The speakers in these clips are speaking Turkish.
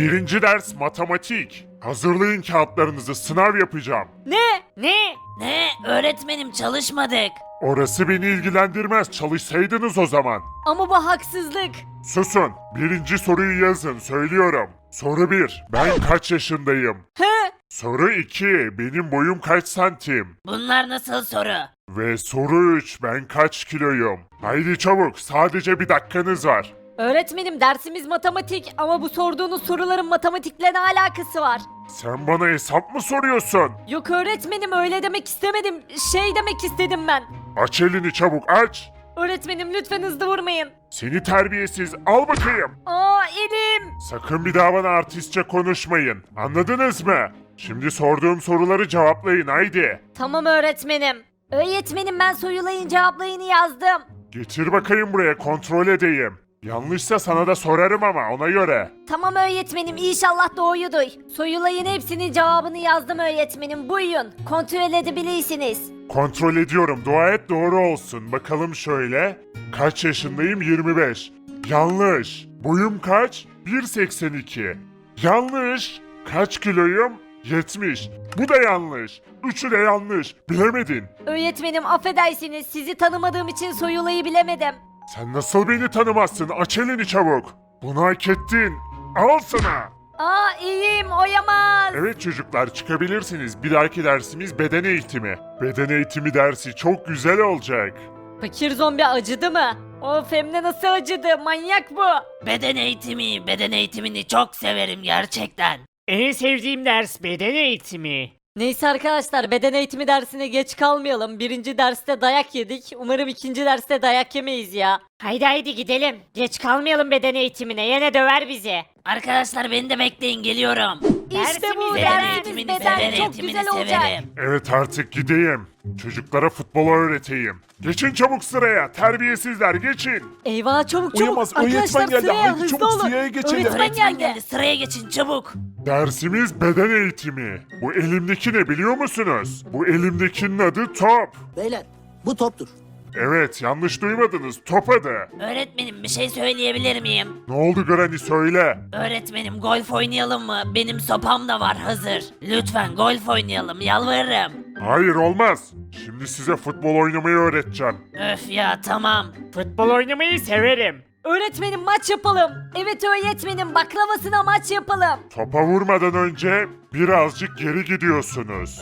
Birinci ders matematik. Hazırlayın kağıtlarınızı sınav yapacağım. Ne? Ne? Ne? Öğretmenim çalışmadık. Orası beni ilgilendirmez çalışsaydınız o zaman. Ama bu haksızlık. Susun. Birinci soruyu yazın söylüyorum. Soru 1. Ben kaç yaşındayım? He? Soru 2. Benim boyum kaç santim? Bunlar nasıl soru? Ve soru 3. Ben kaç kiloyum? Haydi çabuk sadece bir dakikanız var. Öğretmenim dersimiz matematik ama bu sorduğunuz soruların matematikle ne alakası var? Sen bana hesap mı soruyorsun? Yok öğretmenim öyle demek istemedim. Şey demek istedim ben. Aç elini çabuk aç. Öğretmenim lütfen hızlı vurmayın. Seni terbiyesiz al bakayım. Aa elim. Sakın bir daha bana artistçe konuşmayın. Anladınız mı? Şimdi sorduğum soruları cevaplayın haydi. Tamam öğretmenim. Öğretmenim ben soyulayın cevaplayını yazdım. Getir bakayım buraya kontrol edeyim. Yanlışsa sana da sorarım ama ona göre. Tamam öğretmenim inşallah doğrudur. Soyulayın hepsinin cevabını yazdım öğretmenim buyurun. Kontrol edebilirsiniz. Kontrol ediyorum dua et doğru olsun. Bakalım şöyle. Kaç yaşındayım 25. Yanlış. Boyum kaç? 1.82. Yanlış. Kaç kiloyum? 70. Bu da yanlış. Üçü de yanlış. Bilemedin. Öğretmenim affedersiniz sizi tanımadığım için soyulayı bilemedim. Sen nasıl beni tanımazsın? Aç elini çabuk. Bunu hak ettin. Al sana. Aa iyiyim oyamaz. Evet çocuklar çıkabilirsiniz. Bir dahaki dersimiz beden eğitimi. Beden eğitimi dersi çok güzel olacak. Fakir zombi acıdı mı? Of hem de nasıl acıdı manyak bu. Beden eğitimi, beden eğitimini çok severim gerçekten. En sevdiğim ders beden eğitimi. Neyse arkadaşlar beden eğitimi dersine geç kalmayalım. Birinci derste dayak yedik. Umarım ikinci derste dayak yemeyiz ya. Haydi haydi gidelim. Geç kalmayalım beden eğitimine. Yine döver bizi. Arkadaşlar beni de bekleyin geliyorum. İşte bu Dersimiz Beden dersimiz eğitimini, beden beden çok eğitimini güzel olacak. severim. Evet artık gideyim. Çocuklara futbolu öğreteyim. Geçin çabuk sıraya. Terbiyesizler geçin. Eyvah çabuk çabuk. Uyamaz, öğretmen Arkadaşlar geldi. sıraya Haydi hızlı çabuk olun. sıraya geçelim. Öğretmen Öğretmen geldi. geldi sıraya geçin çabuk. Dersimiz beden eğitimi. Bu elimdeki ne biliyor musunuz? Bu elimdekinin adı top. Beyler bu toptur. Evet yanlış duymadınız top adı. Öğretmenim bir şey söyleyebilir miyim? Ne oldu Granny söyle. Öğretmenim golf oynayalım mı? Benim sopam da var hazır. Lütfen golf oynayalım yalvarırım. Hayır olmaz. Şimdi size futbol oynamayı öğreteceğim. Öf ya tamam. Futbol oynamayı severim. Öğretmenim maç yapalım. Evet öğretmenim baklavasına maç yapalım. Topa vurmadan önce birazcık geri gidiyorsunuz.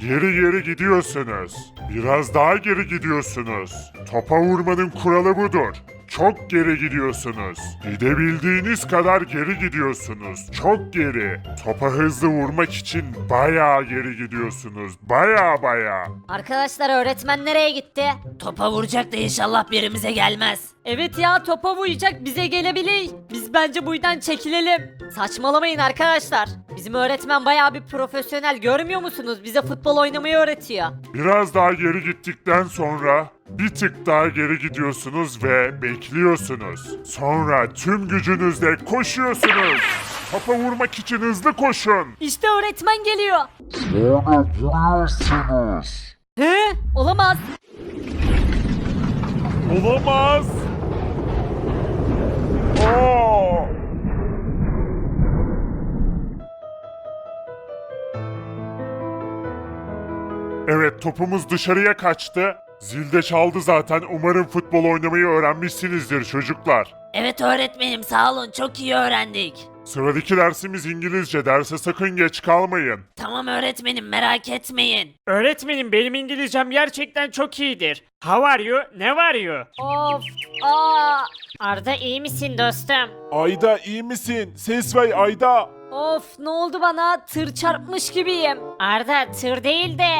Geri geri gidiyorsunuz. Biraz daha geri gidiyorsunuz. Topa vurmanın kuralı budur. Çok geri gidiyorsunuz. Gidebildiğiniz kadar geri gidiyorsunuz. Çok geri. Topa hızlı vurmak için bayağı geri gidiyorsunuz. Bayağı bayağı. Arkadaşlar öğretmen nereye gitti? Topa vuracak da inşallah birimize gelmez. Evet ya topa vuracak bize gelebilir. Biz bence bu yüzden çekilelim. Saçmalamayın arkadaşlar. Bizim öğretmen bayağı bir profesyonel görmüyor musunuz? Bize futbol oynamayı öğretiyor. Biraz daha geri gittikten sonra bir tık daha geri gidiyorsunuz ve bekliyorsunuz. Sonra tüm gücünüzle koşuyorsunuz. Topa vurmak için hızlı koşun. İşte öğretmen geliyor. He? Olamaz. Olamaz. Oo! Evet topumuz dışarıya kaçtı. Zil de çaldı zaten. Umarım futbol oynamayı öğrenmişsinizdir çocuklar. Evet öğretmenim sağ olun çok iyi öğrendik. Sıradaki dersimiz İngilizce. Derse sakın geç kalmayın. Tamam öğretmenim merak etmeyin. Öğretmenim benim İngilizcem gerçekten çok iyidir. How are you? Ne var you? Of. Aa. Arda iyi misin dostum? Ayda iyi misin? Ses ver Ayda. Of ne oldu bana? Tır çarpmış gibiyim. Arda tır değil de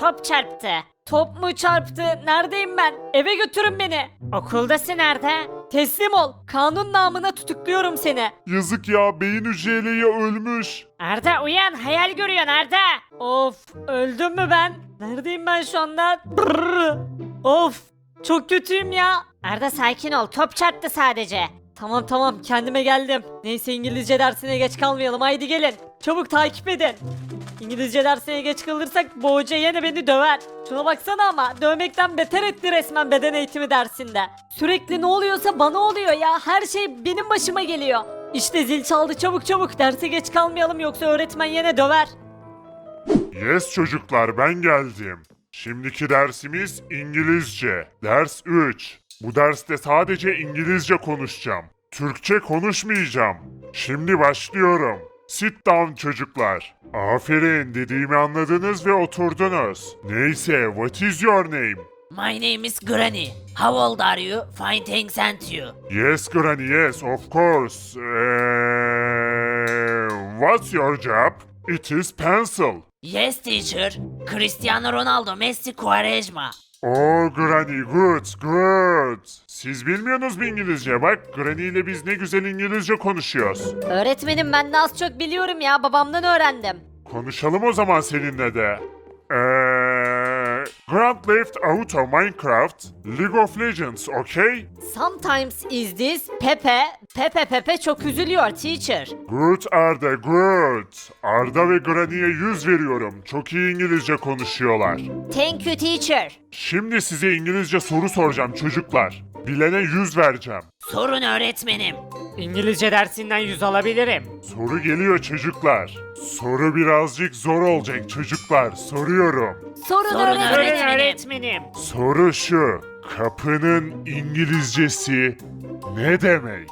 top çarptı. Top mu çarptı? Neredeyim ben? Eve götürün beni. Okuldasın Arda. Teslim ol. Kanun namına tutukluyorum seni. Yazık ya beyin hücreliği ölmüş. Arda uyan hayal görüyorsun Arda. Of öldüm mü ben? Neredeyim ben şu anda? Brrr. Of çok kötüyüm ya. Arda sakin ol top çarptı sadece. Tamam tamam kendime geldim. Neyse İngilizce dersine geç kalmayalım haydi gelin. Çabuk takip edin. İngilizce dersine geç kalırsak bu yine beni döver. Şuna baksana ama dövmekten beter etti resmen beden eğitimi dersinde. Sürekli ne oluyorsa bana oluyor ya. Her şey benim başıma geliyor. İşte zil çaldı çabuk çabuk derse geç kalmayalım yoksa öğretmen yine döver. Yes çocuklar ben geldim. Şimdiki dersimiz İngilizce. Ders 3. Bu derste sadece İngilizce konuşacağım. Türkçe konuşmayacağım. Şimdi başlıyorum. Sit down çocuklar. Aferin dediğimi anladınız ve oturdunuz. Neyse what is your name? My name is Granny. How old are you? Fine thanks and you. Yes Granny yes of course. Eh, what's your job? It is pencil. Yes teacher. Cristiano Ronaldo, Messi, Quaresma. Oh Granny good good. Siz bilmiyorsunuz mu İngilizce? Bak Granny ile biz ne güzel İngilizce konuşuyoruz. Öğretmenim ben de az çok biliyorum ya babamdan öğrendim. Konuşalım o zaman seninle de. Eee... Grand Theft Auto Minecraft, League of Legends, okay? Sometimes is this Pepe, Pepe Pepe çok üzülüyor teacher. Good Arda, good. Arda ve Granny'e 100 veriyorum. Çok iyi İngilizce konuşuyorlar. Thank you teacher. Şimdi size İngilizce soru soracağım çocuklar. Bilene 100 vereceğim. Sorun öğretmenim. İngilizce dersinden yüz alabilirim. Soru geliyor çocuklar. Soru birazcık zor olacak çocuklar. Soruyorum. Sorun, Sorun öğretmenim. Sorun Öğretmenim. öğretmenim. Soru şu. Kapının İngilizcesi ne demek?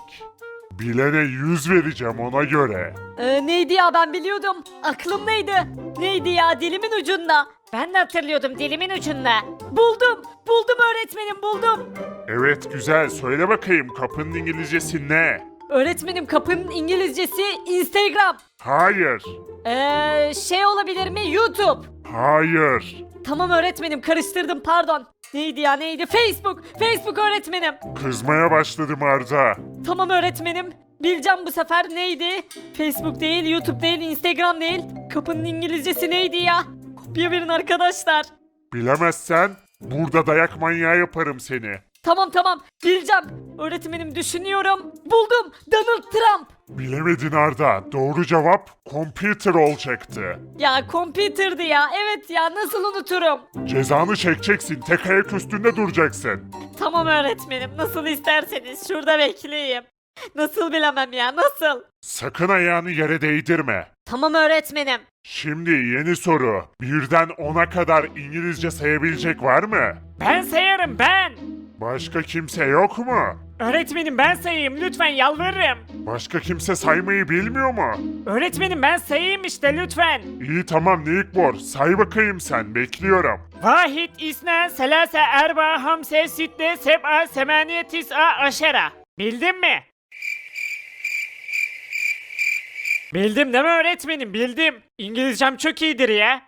Bilene 100 vereceğim ona göre. Ee, neydi ya ben biliyordum. Aklımdaydı. Neydi ya dilimin ucunda. Ben de hatırlıyordum dilimin ucunda. Buldum. Buldum öğretmenim buldum. Evet güzel söyle bakayım kapının İngilizcesi ne? Öğretmenim kapının İngilizcesi Instagram. Hayır. Ee, şey olabilir mi YouTube. Hayır. Tamam öğretmenim karıştırdım pardon. Neydi ya neydi? Facebook. Facebook öğretmenim. Kızmaya başladım Arda. Tamam öğretmenim. Bileceğim bu sefer neydi? Facebook değil, YouTube değil, Instagram değil. Kapının İngilizcesi neydi ya? Kopya verin arkadaşlar. Bilemezsen burada dayak manyağı yaparım seni. Tamam tamam bileceğim. Öğretmenim düşünüyorum. Buldum. Donald Trump. Bilemedin Arda. Doğru cevap computer olacaktı. Ya computer'dı ya. Evet ya nasıl unuturum? Cezanı çekeceksin. Tek ayak üstünde duracaksın. Tamam öğretmenim nasıl isterseniz şurada bekleyeyim. Nasıl bilemem ya nasıl? Sakın ayağını yere değdirme. Tamam öğretmenim. Şimdi yeni soru. Birden 10'a kadar İngilizce sayabilecek var mı? Ben sayarım ben. Başka kimse yok mu? Öğretmenim ben sayayım lütfen yalvarırım. Başka kimse saymayı bilmiyor mu? Öğretmenim ben sayayım işte lütfen. İyi tamam Nickbor. Say bakayım sen. Bekliyorum. Vahid, isna, selase, erba, hamse, sitte, seb'a, semaniye, tis'a, aşera. Bildin mi? Bildim değil mi öğretmenim? Bildim. İngilizcem çok iyidir ya.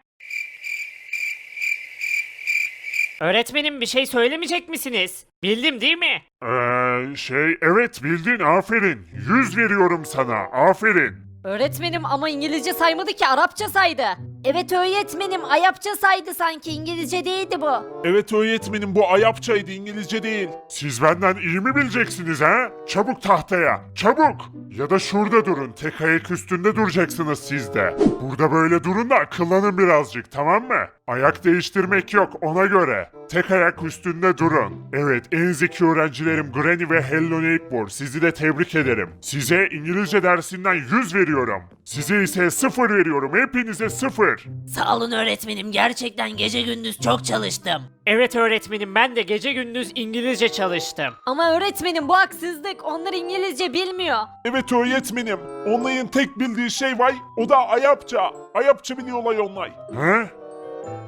Öğretmenim bir şey söylemeyecek misiniz? Bildim değil mi? Ee, şey evet bildin aferin. 100 veriyorum sana. Aferin. Öğretmenim ama İngilizce saymadı ki Arapça saydı. Evet öğretmenim Ayapça saydı sanki İngilizce değildi bu. Evet öğretmenim bu Ayapçaydı İngilizce değil. Siz benden iyi mi bileceksiniz ha? Çabuk tahtaya. Çabuk. Ya da şurada durun. Tek ayak üstünde duracaksınız siz de. Burada böyle durun da akıllanın birazcık tamam mı? Ayak değiştirmek yok ona göre. Tek ayak üstünde durun. Evet en zeki öğrencilerim Granny ve Hello Neighbor. Sizi de tebrik ederim. Size İngilizce dersinden 100 veriyorum. Size ise 0 veriyorum. Hepinize 0. Sağ olun öğretmenim. Gerçekten gece gündüz çok çalıştım. Evet öğretmenim ben de gece gündüz İngilizce çalıştım. Ama öğretmenim bu haksızlık. Onlar İngilizce bilmiyor. Evet öğretmenim. Onların tek bildiği şey var o da Ayapça. Ayapça biliyorlar onlar. He?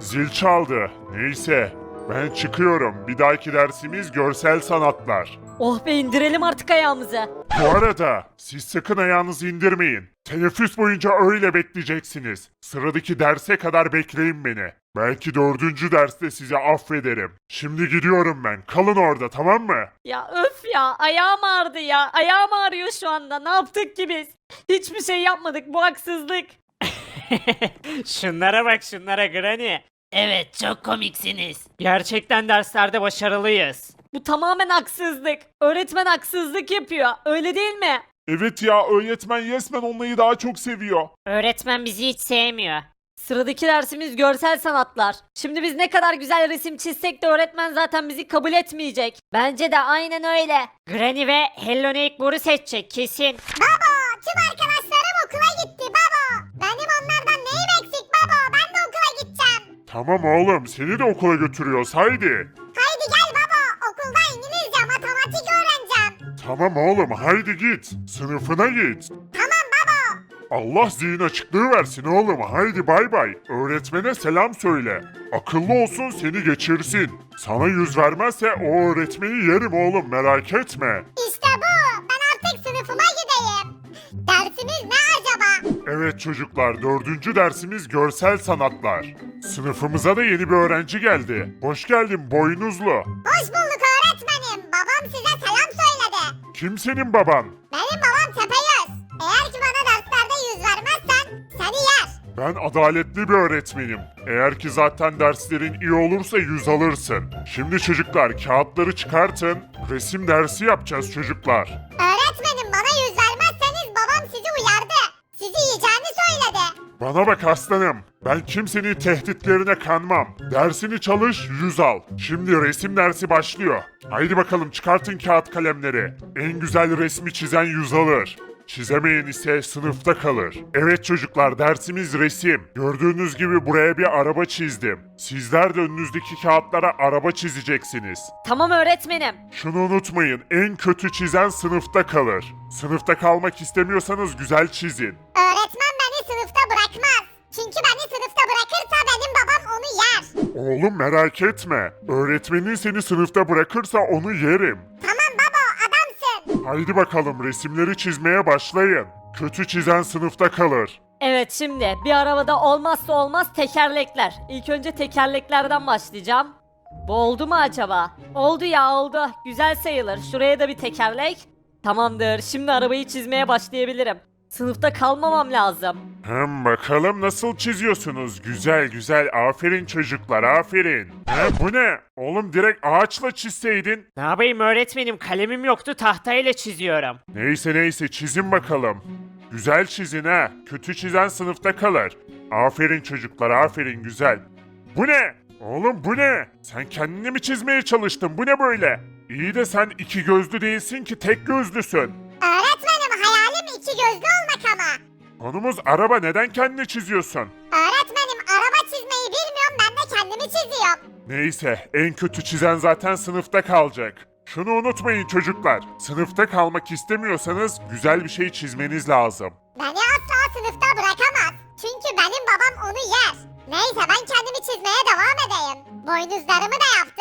Zil çaldı. Neyse. Ben çıkıyorum. Bir dahaki dersimiz görsel sanatlar. Oh be indirelim artık ayağımızı. Bu arada siz sakın ayağınızı indirmeyin. Teneffüs boyunca öyle bekleyeceksiniz. Sıradaki derse kadar bekleyin beni. Belki dördüncü derste size affederim. Şimdi gidiyorum ben. Kalın orada tamam mı? Ya öf ya ayağım ağrıdı ya. Ayağım ağrıyor şu anda. Ne yaptık ki biz? Hiçbir şey yapmadık. Bu haksızlık. şunlara bak şunlara Granny. Evet çok komiksiniz. Gerçekten derslerde başarılıyız. Bu tamamen haksızlık. Öğretmen haksızlık yapıyor. Öyle değil mi? Evet ya öğretmen Yesmen onları daha çok seviyor. Öğretmen bizi hiç sevmiyor. Sıradaki dersimiz görsel sanatlar. Şimdi biz ne kadar güzel resim çizsek de öğretmen zaten bizi kabul etmeyecek. Bence de aynen öyle. Granny ve Hello Neighbor'u seçecek kesin. Baba tüm arkadaşlarım Tamam oğlum seni de okula götürüyoruz haydi. Haydi gel baba. Okulda İngilizce, matematik öğreneceğim. Tamam oğlum haydi git. Sınıfına git. Tamam baba. Allah zihin açıklığı versin oğlum. Haydi bay bay. Öğretmene selam söyle. Akıllı olsun seni geçirsin. Sana yüz vermezse o öğretmeni yerim oğlum merak etme. Evet çocuklar dördüncü dersimiz görsel sanatlar. Sınıfımıza da yeni bir öğrenci geldi. Hoş geldin boynuzlu. Hoş bulduk öğretmenim. Babam size selam söyledi. Kim senin baban? Benim babam Tepegöz. Eğer ki bana derslerde yüz vermezsen seni yer. Ben adaletli bir öğretmenim. Eğer ki zaten derslerin iyi olursa yüz alırsın. Şimdi çocuklar kağıtları çıkartın. Resim dersi yapacağız çocuklar. Öğretmenim Bana bak aslanım. Ben kimsenin tehditlerine kanmam. Dersini çalış, yüz al. Şimdi resim dersi başlıyor. Haydi bakalım çıkartın kağıt kalemleri. En güzel resmi çizen yüz alır. Çizemeyen ise sınıfta kalır. Evet çocuklar dersimiz resim. Gördüğünüz gibi buraya bir araba çizdim. Sizler de önünüzdeki kağıtlara araba çizeceksiniz. Tamam öğretmenim. Şunu unutmayın en kötü çizen sınıfta kalır. Sınıfta kalmak istemiyorsanız güzel çizin. Öğretmen. Çünkü beni sınıfta bırakırsa benim babam onu yer. Oğlum merak etme. Öğretmenin seni sınıfta bırakırsa onu yerim. Tamam baba adamsın. Haydi bakalım resimleri çizmeye başlayın. Kötü çizen sınıfta kalır. Evet şimdi bir arabada olmazsa olmaz tekerlekler. İlk önce tekerleklerden başlayacağım. Bu oldu mu acaba? Oldu ya oldu. Güzel sayılır. Şuraya da bir tekerlek. Tamamdır. Şimdi arabayı çizmeye başlayabilirim. Sınıfta kalmamam lazım. Hem bakalım nasıl çiziyorsunuz? Güzel güzel aferin çocuklar aferin. He bu ne? Oğlum direkt ağaçla çizseydin. Ne yapayım öğretmenim kalemim yoktu tahtayla çiziyorum. Neyse neyse çizin bakalım. Güzel çizin ha. Kötü çizen sınıfta kalır. Aferin çocuklar aferin güzel. Bu ne? Oğlum bu ne? Sen kendini mi çizmeye çalıştın? Bu ne böyle? İyi de sen iki gözlü değilsin ki tek gözlüsün. Hayalim iki gözlü olmak ama. Konumuz araba neden kendini çiziyorsun? Öğretmenim araba çizmeyi bilmiyorum ben de kendimi çiziyorum. Neyse en kötü çizen zaten sınıfta kalacak. Şunu unutmayın çocuklar. Sınıfta kalmak istemiyorsanız güzel bir şey çizmeniz lazım. Beni asla sınıfta bırakamaz. Çünkü benim babam onu yer. Neyse ben kendimi çizmeye devam edeyim. Boynuzlarımı da yaptım.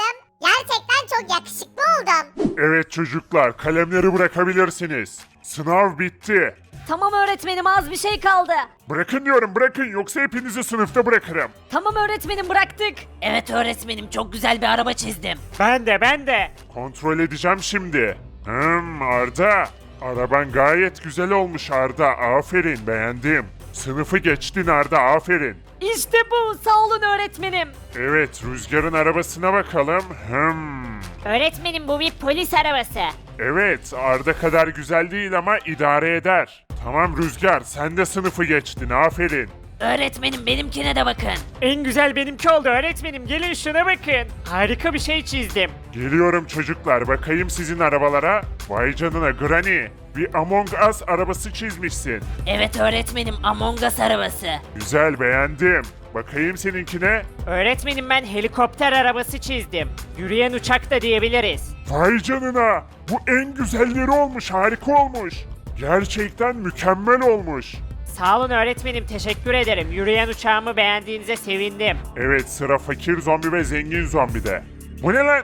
Yakışıklı oldum. Evet çocuklar kalemleri bırakabilirsiniz. Sınav bitti. Tamam öğretmenim az bir şey kaldı. Bırakın diyorum bırakın yoksa hepinizi sınıfta bırakırım. Tamam öğretmenim bıraktık. Evet öğretmenim çok güzel bir araba çizdim. Ben de ben de. Kontrol edeceğim şimdi. Hmm Arda. Araban gayet güzel olmuş Arda. Aferin beğendim. Sınıfı geçtin Arda aferin. İşte bu sağ olun öğretmenim. Evet Rüzgar'ın arabasına bakalım. Hmm. Öğretmenim bu bir polis arabası. Evet Arda kadar güzel değil ama idare eder. Tamam Rüzgar sen de sınıfı geçtin aferin. Öğretmenim benimkine de bakın. En güzel benimki oldu öğretmenim gelin şuna bakın. Harika bir şey çizdim. Geliyorum çocuklar bakayım sizin arabalara. Vay canına Granny. Bir Among Us arabası çizmişsin. Evet öğretmenim Among Us arabası. Güzel beğendim. Bakayım seninkine. Öğretmenim ben helikopter arabası çizdim. Yürüyen uçak da diyebiliriz. Vay canına. Bu en güzelleri olmuş harika olmuş. Gerçekten mükemmel olmuş. Sağ olun öğretmenim teşekkür ederim. Yürüyen uçağımı beğendiğinize sevindim. Evet sıra fakir zombi ve zengin zombide. Bu ne lan?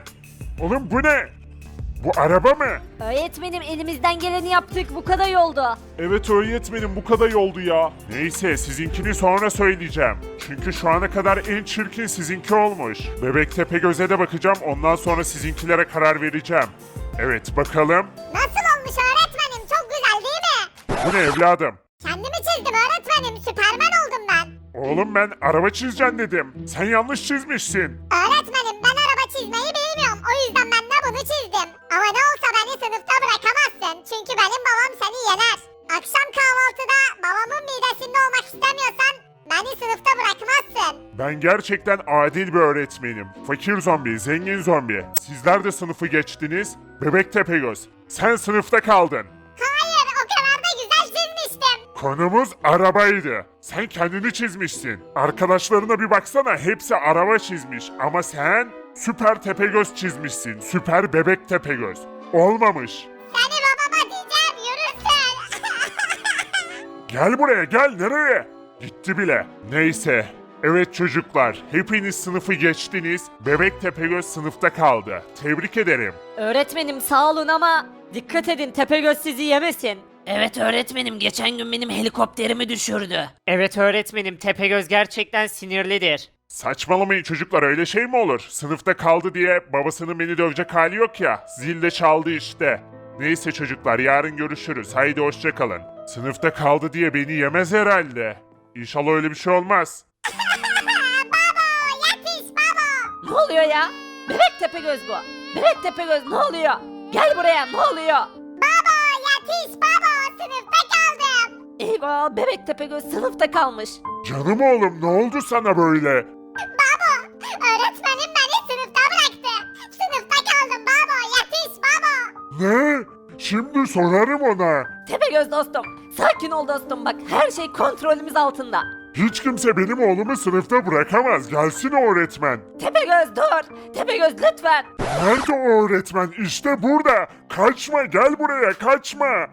Oğlum bu ne? Bu araba mı? Öğretmenim elimizden geleni yaptık bu kadar oldu. Evet öğretmenim bu kadar oldu ya. Neyse sizinkini sonra söyleyeceğim. Çünkü şu ana kadar en çirkin sizinki olmuş. Bebek Tepegöz'e de bakacağım ondan sonra sizinkilere karar vereceğim. Evet bakalım. Nasıl olmuş öğretmenim? Çok güzel değil mi? Bu ne evladım? Kendimi çizdim öğretmenim. Süpermen oldum ben. Oğlum ben araba çizeceksin dedim. Sen yanlış çizmişsin. Öğretmenim ben araba çizmeyi bilmiyorum. O yüzden ben de bunu çizdim. Ama ne olsa beni sınıfta bırakamazsın. Çünkü benim babam seni yener. Akşam kahvaltıda babamın midesinde olmak istemiyorsan beni sınıfta bırakmazsın. Ben gerçekten adil bir öğretmenim. Fakir zombi, zengin zombi. Sizler de sınıfı geçtiniz. Bebek Tepegöz. Sen sınıfta kaldın. Konumuz arabaydı. Sen kendini çizmişsin. Arkadaşlarına bir baksana hepsi araba çizmiş ama sen süper tepegöz çizmişsin. Süper bebek tepegöz. Olmamış. Seni babama diyeceğim yürüsün. Gel buraya gel nereye? Gitti bile. Neyse. Evet çocuklar, hepiniz sınıfı geçtiniz. Bebek Tepegöz sınıfta kaldı. Tebrik ederim. Öğretmenim sağ olun ama dikkat edin Tepegöz sizi yemesin. Evet öğretmenim geçen gün benim helikopterimi düşürdü. Evet öğretmenim Tepegöz gerçekten sinirlidir. Saçmalamayın çocuklar öyle şey mi olur? Sınıfta kaldı diye babasının beni dövecek hali yok ya. Zil de çaldı işte. Neyse çocuklar yarın görüşürüz. Haydi hoşçakalın. Sınıfta kaldı diye beni yemez herhalde. İnşallah öyle bir şey olmaz. baba yetiş baba. Ne oluyor ya? Bebek Tepegöz bu. Bebek Tepegöz ne oluyor? Gel buraya ne oluyor? Baba yetiş baba sınıfta kaldım. Eyvah Bebek Tepegöz sınıfta kalmış. Canım oğlum ne oldu sana böyle? Baba öğretmenim beni sınıfta bıraktı. Sınıfta kaldım baba yetiş baba. Ne? Şimdi sorarım ona. Tepegöz dostum. Sakin ol dostum bak her şey kontrolümüz altında. Hiç kimse benim oğlumu sınıfta bırakamaz. Gelsin o öğretmen. Tepegöz dur. Tepegöz lütfen. Nerede o öğretmen? İşte burada. Kaçma gel buraya kaçma. Ya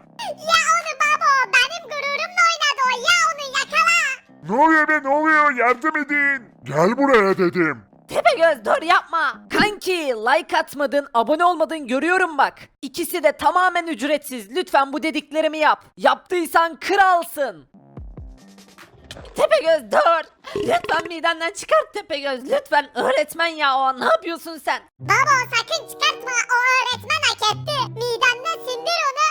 Ne oluyor be ne oluyor yardım edin. Gel buraya dedim. Tepegöz dur yapma. Kanki like atmadın, abone olmadın görüyorum bak. İkisi de tamamen ücretsiz. Lütfen bu dediklerimi yap. Yaptıysan kralsın. Tepegöz dur. Lütfen midenden çıkart Tepegöz. Lütfen öğretmen ya o. Ne yapıyorsun sen? Baba sakın çıkartma o öğretmen hak etti. Midemde sindir onu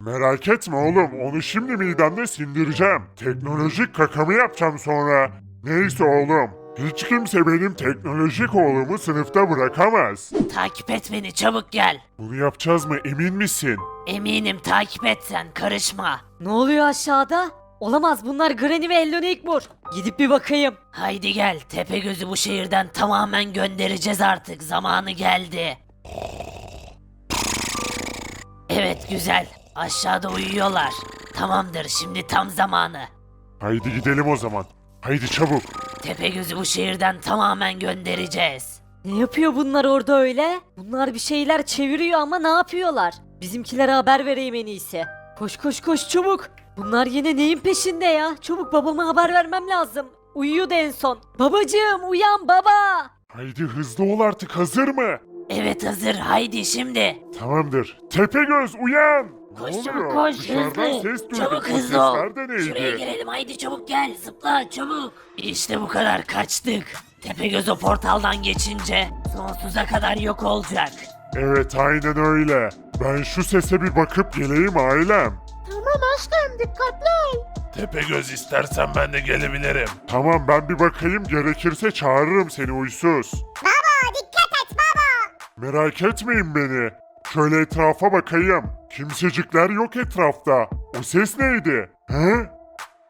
Merak etme oğlum onu şimdi midemde sindireceğim. Teknolojik kakamı yapacağım sonra. Neyse oğlum. Hiç kimse benim teknolojik oğlumu sınıfta bırakamaz. Takip et beni çabuk gel. Bunu yapacağız mı emin misin? Eminim takip et sen karışma. Ne oluyor aşağıda? Olamaz bunlar Granny ve Ellon Igbur. Gidip bir bakayım. Haydi gel Tepegöz'ü bu şehirden tamamen göndereceğiz artık zamanı geldi. Evet güzel aşağıda uyuyorlar. Tamamdır şimdi tam zamanı. Haydi gidelim o zaman. Haydi çabuk. Tepegöz'ü bu şehirden tamamen göndereceğiz. Ne yapıyor bunlar orada öyle? Bunlar bir şeyler çeviriyor ama ne yapıyorlar? Bizimkilere haber vereyim en iyisi. Koş koş koş çabuk. Bunlar yine neyin peşinde ya? Çabuk babama haber vermem lazım. Uyuyordu en son. Babacığım uyan baba. Haydi hızlı ol artık hazır mı? Evet hazır haydi şimdi. Tamamdır. Tepegöz uyan. Koş ne çabuk oluyor? koş Dışarıdan hızlı. ses duyduk. Çabuk Bu hızlı ol. sesler de neydi? Şuraya girelim haydi çabuk gel zıpla çabuk. İşte bu kadar kaçtık. Tepegöz o portaldan geçince sonsuza kadar yok olacak. Evet aynen öyle. Ben şu sese bir bakıp geleyim ailem. Tepegöz istersen ben de gelebilirim. Tamam ben bir bakayım gerekirse çağırırım seni uysuz. Baba dikkat et baba. Merak etmeyin beni. Şöyle etrafa bakayım. Kimsecikler yok etrafta. O ses neydi? He?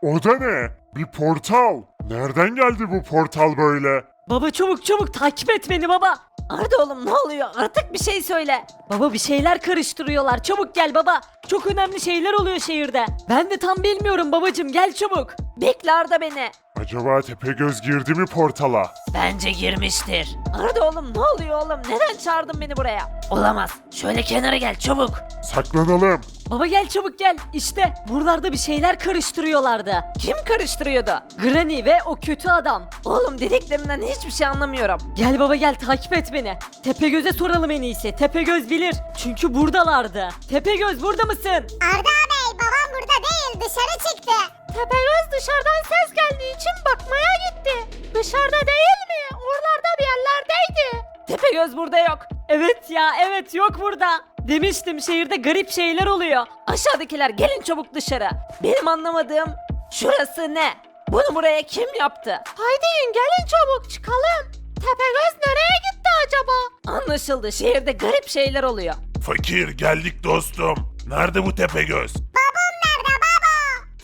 O da ne? Bir portal. Nereden geldi bu portal böyle? Baba çabuk çabuk takip et beni baba. Arda oğlum ne oluyor? Artık bir şey söyle. Baba bir şeyler karıştırıyorlar. Çabuk gel baba. Çok önemli şeyler oluyor şehirde. Ben de tam bilmiyorum babacığım. Gel çabuk. Bekle Arda beni. Acaba Tepegöz girdi mi portala? Bence girmiştir. Arda oğlum ne oluyor oğlum? Neden çağırdın beni buraya? Olamaz. Şöyle kenara gel çabuk. Saklanalım. Baba gel çabuk gel. İşte buralarda bir şeyler karıştırıyorlardı. Kim karıştırıyordu? Granny ve o kötü adam. Oğlum dediklerinden hiçbir şey anlamıyorum. Gel baba gel takip et beni. Tepegöz'e soralım en iyisi. Tepegöz bilir. Çünkü buradalardı. Tepegöz burada mısın? Arda Bey babam burada değil dışarı çıktı. Tepegöz dışarıdan ses geldiği için bakmaya gitti. Dışarıda değil mi? Oralarda bir yerlerdeydi. Tepegöz burada yok. Evet ya evet yok burada. Demiştim şehirde garip şeyler oluyor. Aşağıdakiler gelin çabuk dışarı. Benim anlamadığım şurası ne? Bunu buraya kim yaptı? Haydi gelin çabuk çıkalım. Tepegöz nereye gitti acaba? Anlaşıldı şehirde garip şeyler oluyor. Fakir geldik dostum. Nerede bu Tepegöz?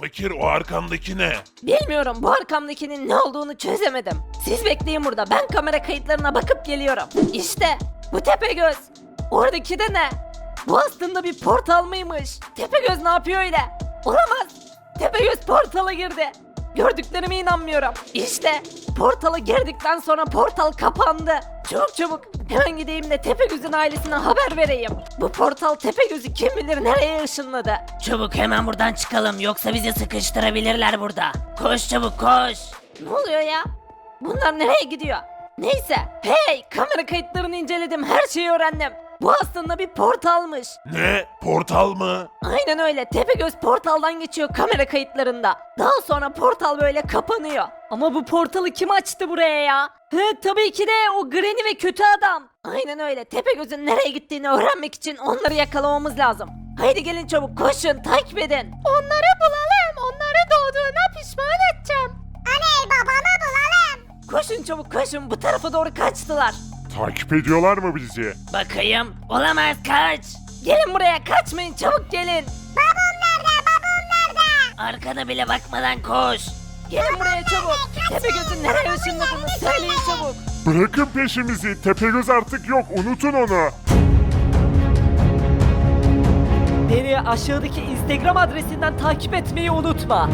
Fakir o arkandaki ne? Bilmiyorum bu arkamdakinin ne olduğunu çözemedim. Siz bekleyin burada ben kamera kayıtlarına bakıp geliyorum. İşte bu Tepegöz. Oradaki de ne? Bu aslında bir portal mıymış? Tepegöz ne yapıyor öyle? Olamaz. Tepegöz portala girdi. Gördüklerime inanmıyorum. İşte portala girdikten sonra portal kapandı. Çabuk çabuk hemen gideyim de Tepegöz'ün ailesine haber vereyim. Bu portal Tepegöz'ü kim bilir nereye ışınladı. Çabuk hemen buradan çıkalım yoksa bizi sıkıştırabilirler burada. Koş çabuk koş. Ne oluyor ya? Bunlar nereye gidiyor? Neyse. Hey kamera kayıtlarını inceledim her şeyi öğrendim. Bu aslında bir portalmış. Ne? Portal mı? Aynen öyle. Tepegöz portaldan geçiyor kamera kayıtlarında. Daha sonra portal böyle kapanıyor. Ama bu portalı kim açtı buraya ya? He tabii ki de o Granny ve kötü adam. Aynen öyle. Tepegöz'ün nereye gittiğini öğrenmek için onları yakalamamız lazım. Haydi gelin çabuk koşun takip edin. Onları bulalım. Onları doğduğuna pişman edeceğim. Aney babamı bulalım. Koşun çabuk koşun bu tarafa doğru kaçtılar. Takip ediyorlar mı bizi? Bakayım olamaz kaç. Gelin buraya kaçmayın çabuk gelin. Babam nerede? Babam nerede? Arkana bile bakmadan koş. Gelin buraya çabuk. Tepegöz'ün nereye ışınladığını söyleyin çabuk. Bırakın peşimizi. Tepegöz artık yok. Unutun onu. Beni aşağıdaki Instagram adresinden takip etmeyi unutma.